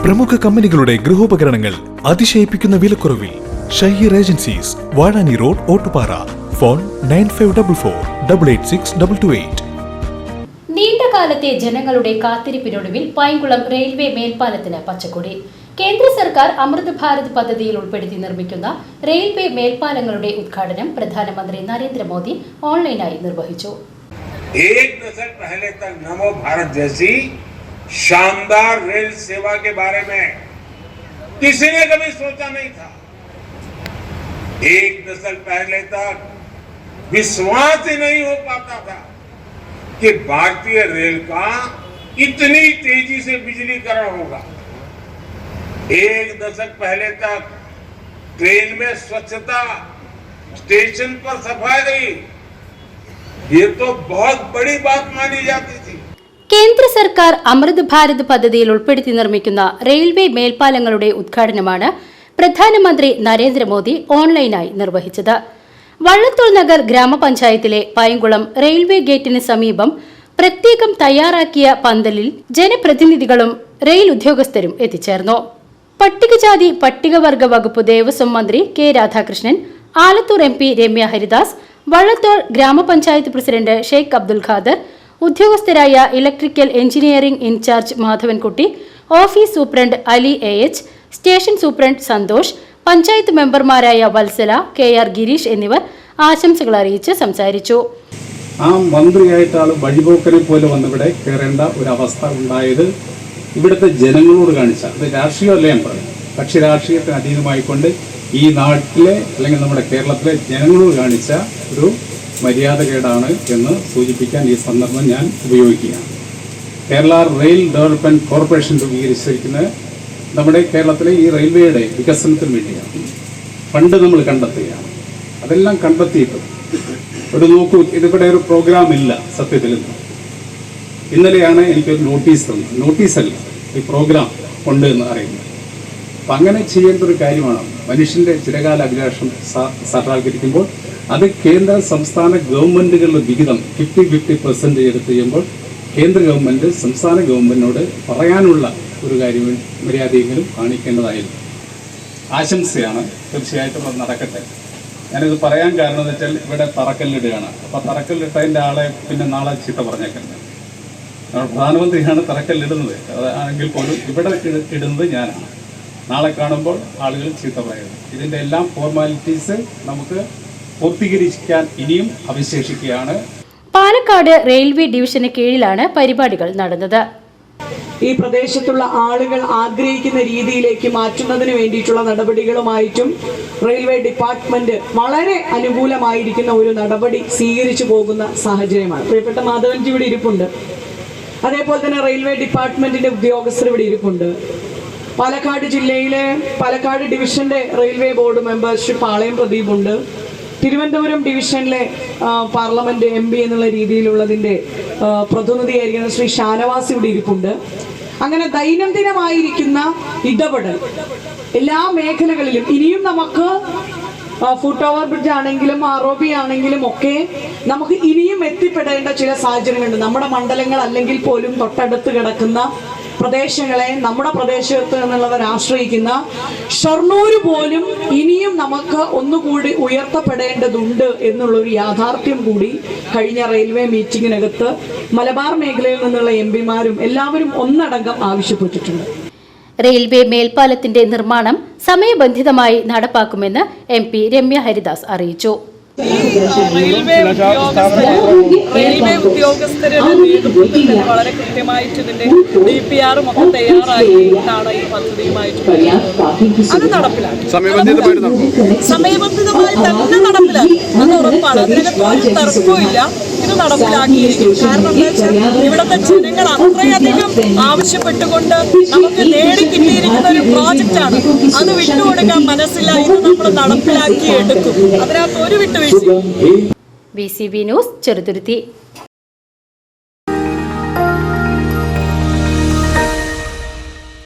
പ്രമുഖ കമ്പനികളുടെ ഗൃഹോപകരണങ്ങൾ അതിശയിപ്പിക്കുന്ന വിലക്കുറവിൽ Shaheer agencies Vazhani road Ottupara phone nine five double four double eight six double two eight നീണ്ടകാലത്തെ ജനങ്ങളുടെ കാത്തിരിപ്പിനൊടുവിൽ പൈങ്കുളം റെയിൽവേ മേൽപ്പാലത്തിന് പച്ചക്കൊടി കേന്ദ്ര സർക്കാർ അമൃത് ഭാരത് പദ്ധതിയിൽ ഉൾപ്പെടുത്തി നിർമ്മിക്കുന്ന റെയിൽവേ മേൽപ്പാലങ്ങളുടെ ഉദ്ഘാടനം പ്രധാനമന്ത്രി നരേന്ദ്രമോദി ഓൺലൈനായി നിർവഹിച്ചു एक दशक पहले तक नमो भारत जैसी शानदार रेल सेवा के बारे में किसी ने कभी सोचा नहीं था। एक दशक पहले तक विश्वास ही नहीं हो पाता था कि भारतीय रेल का इतनी तेज़ी से बिजलीकरण होगा। एक दशक पहले तक ट्रेन में स्वच्छता स्टेशन पर सफ़ाई रही। ये तो बहुत बड़ी बात मानी जाती थी കേന്ദ്ര സർക്കാർ അമൃത് ഭാരത് പദ്ധതിയിൽ ഉൾപ്പെടുത്തി നിർമ്മിക്കുന്ന റെയിൽവേ മേൽപ്പാലങ്ങളുടെ ഉദ്ഘാടനമാണ് പ്രധാനമന്ത്രി നരേന്ദ്രമോദി ഓൺലൈനായി നിർവഹിച്ചത്. വള്ളത്തോൾ നഗർ ഗ്രാമപഞ്ചായത്തിലെ പൈങ്കുളം റെയിൽവേ ഗേറ്റിന് സമീപം പ്രത്യേകം തയ്യാറാക്കിയ പന്തലിൽ ജനപ്രതിനിധികളും റെയിൽ ഉദ്യോഗസ്ഥരും എത്തിച്ചേർന്നു. പട്ടികജാതി പട്ടികവർഗ വകുപ്പ് ദേവസ്വം മന്ത്രി K Radhakrishnan Alathur M P Ramya Haridas Vallathol ഗ്രാമപഞ്ചായത്ത് president Sheikh Abdul Khader ഉദ്യോഗസ്ഥരായ electrical engineering in charge Madhavankutty office superintendent Ali A H station superintendent Santhosh panchayat മെമ്പർമാരായ വത്സല കെ ആർ ഗിരീഷ് എന്നിവർ ആശംസകൾ അറിയിച്ച് സംസാരിച്ചു. ആ മന്ത്രിയായിട്ട് ആൾ വഴിപോക്കനെ പോലെ വന്നിവിടെ കയറേണ്ട ഒരവസ്ഥ ഉണ്ടായത്. ഇവിടുത്തെ ജനങ്ങളോട് കാണിച്ച അത് രാഷ്ട്രീയമല്ല ഞാൻ പറയും കക്ഷി രാഷ്ട്രീയത്തിന് അതീതമായിക്കൊണ്ട് ഈ നാട്ടിലെ അല്ലെങ്കിൽ നമ്മുടെ കേരളത്തിലെ ജനങ്ങളോട് കാണിച്ച ഒരു മര്യാദകേടാണ് എന്ന് സൂചിപ്പിക്കാൻ ഈ സന്ദർഭം ഞാൻ ഉപയോഗിക്കുകയാണ്. കേരള റെയിൽ ഡെവലപ്മെന്റ് കോർപ്പറേഷൻ രൂപീകരിച്ചിരിക്കുന്നത് നമ്മുടെ കേരളത്തിലെ ഈ റെയിൽവേയുടെ വികസനത്തിന് വേണ്ടിയാണ്. ഫണ്ട് നമ്മൾ കണ്ടെത്തുകയാണ്. അതെല്ലാം കണ്ടെത്തിയിട്ടും ഒരു നോക്കൂ ഇതിവിടെ ഒരു പ്രോഗ്രാം ഇല്ല സത്യത്തിൽ ഇന്ന്. ഇന്നലെയാണ് എനിക്കൊരു നോട്ടീസ് തന്നത്. നോട്ടീസല്ല ഈ പ്രോഗ്രാം ഉണ്ട് എന്ന് അറിയുന്നത് അപ്പം അങ്ങനെ ചെയ്യേണ്ട ഒരു കാര്യമാണ്. മനുഷ്യന്റെ ചിരകാല അഭിലാഷം സാക്ഷാത്കരിക്കുമ്പോൾ അത് കേന്ദ്ര സംസ്ഥാന ഗവൺമെന്റുകളുടെ വിഹിതം ഫിഫ്റ്റി ഫിഫ്റ്റി പെർസെന്റ് എടുത്ത് ചെയ്യുമ്പോൾ കേന്ദ്ര ഗവൺമെന്റ് സംസ്ഥാന ഗവൺമെന്റിനോട് പറയാനുള്ള ഒരു കാര്യം മര്യാദയെങ്കിലും കാണിക്കേണ്ടതായിരുന്നു. ആശംസയാണ്. തീർച്ചയായിട്ടും അത് നടക്കട്ടെ. ഞാനിത് പറയാൻ കാരണം എന്ന് വെച്ചാൽ ഇവിടെ തറക്കല്ലിടുകയാണ്. അപ്പോൾ തറക്കല്ലിട്ടതിന്റെ ആളെ പിന്നെ നാളെ ചീത്ത പറഞ്ഞേക്കുന്നത് പ്രധാനമന്ത്രിയാണ് തറക്കല്ലിടുന്നത്. അതാണെങ്കിൽ പോലും ഇവിടെ ഇട- ഇടുന്നത് ഞാനാണ്. നാളെ കാണുമ്പോൾ ആളുകൾ ചീത്ത പറയുന്നത് ഇതിന്റെ എല്ലാം ഫോർമാലിറ്റീസ് നമുക്ക് പൂർത്തീകരിക്കാൻ ഇനിയും അവശേഷിക്കുകയാണ്. പാലക്കാട് റെയിൽവേ ഡിവിഷന് കീഴിലാണ് പരിപാടികൾ നടന്നത്. ഈ പ്രദേശത്തുള്ള ആളുകൾ ആഗ്രഹിക്കുന്ന രീതിയിലേക്ക് മാറ്റുന്നതിന് വേണ്ടിയിട്ടുള്ള നടപടികളുമായിട്ടും റെയിൽവേ ഡിപ്പാർട്ട്മെന്റ് വളരെ അനുകൂലമായിരിക്കുന്ന ഒരു നടപടി സ്വീകരിച്ചു പോകുന്ന സാഹചര്യമാണ്. പ്രിയപ്പെട്ട മാധവൻജി ഇവിടെ ഇരിപ്പുണ്ട്. അതേപോലെ തന്നെ റെയിൽവേ ഡിപ്പാർട്ട്മെന്റിന്റെ ഉദ്യോഗസ്ഥർ ഇവിടെ ഇരിപ്പുണ്ട്. പാലക്കാട് ജില്ലയിലെ പാലക്കാട് ഡിവിഷന്റെ റെയിൽവേ ബോർഡ് മെമ്പർഷിപ്പ് പാളയം പ്രദീപുണ്ട്. തിരുവനന്തപുരം ഡിവിഷനിലെ പാർലമെന്റ് എം പി എന്നുള്ള രീതിയിലുള്ളതിന്റെ പ്രതിനിധിയായിരിക്കുന്ന ശ്രീ ഷാനവാസ് ഇവിടെ ഇരിപ്പുണ്ട്. അങ്ങനെ ദൈനംദിനമായിരിക്കുന്ന ഇടപെടൽ എല്ലാ മേഖലകളിലും ഇനിയും നമുക്ക് ഫുട് ഓവർ ബ്രിഡ്ജ് ആണെങ്കിലും ആർ ആണെങ്കിലും ഒക്കെ നമുക്ക് ഇനിയും എത്തിപ്പെടേണ്ട ചില സാഹചര്യങ്ങളുണ്ട്. നമ്മുടെ മണ്ഡലങ്ങൾ അല്ലെങ്കിൽ പോലും തൊട്ടടുത്ത് കിടക്കുന്ന പ്രദേശങ്ങളെ നമ്മുടെ പ്രദേശത്ത് നിന്നുള്ളവർ ആശ്രയിക്കുന്ന ഷൊർണൂർ പോലും ഇനിയും നമുക്ക് ഒന്നുകൂടി ഉയർത്തപ്പെടേണ്ടതുണ്ട് എന്നുള്ളൊരു യാഥാർത്ഥ്യം കൂടി കഴിഞ്ഞ റെയിൽവേ മീറ്റിംഗിനകത്ത് മലബാർ മേഖലയിൽ നിന്നുള്ള എം പിമാരും എല്ലാവരും ഒന്നടങ്കം ആവശ്യപ്പെട്ടിട്ടുണ്ട്. റെയിൽവേ മേൽപ്പാലത്തിന്റെ നിർമ്മാണം സമയബന്ധിതമായി നടപ്പാക്കുമെന്ന് എം പി രമ്യ ഹരിദാസ് അറിയിച്ചു. ഉദ്യോഗസ്ഥരുടെ നേതൃത്വത്തിൽ തന്നെ വളരെ കൃത്യമായിട്ട് ഇതിന്റെ ഡി പി ആറും ഒക്കെ തയ്യാറാക്കിയിട്ടാണ് ഈ പദ്ധതിയുമായിട്ട്. അത് നടപ്പിലാക്കി. സമയബന്ധിതമായി തന്നെ നടപ്പിലാക്കി. അത് ഉറപ്പാണ്. അതിനകത്ത് തർക്കമില്ല തർക്കവും ഇല്ല ഇത് നടപ്പിലാക്കിയിരിക്കും കാരണം എന്താ വെച്ചാൽ ഇവിടുത്തെ ജനങ്ങൾ അത്രയധികം ആവശ്യപ്പെട്ടുകൊണ്ട് നമുക്ക് നേടിക്കിട്ടിയിരിക്കുന്ന ഒരു പ്രോജക്റ്റ് ആണ്. അത് വിട്ടുകൊടുക്കാൻ മനസ്സില്ല. ഇത് നമ്മൾ നടപ്പിലാക്കി എടുക്കും. അതിനകത്ത് ഒരു വിട്ടുവീഴ്ച. B C B news Cheruthuruthi.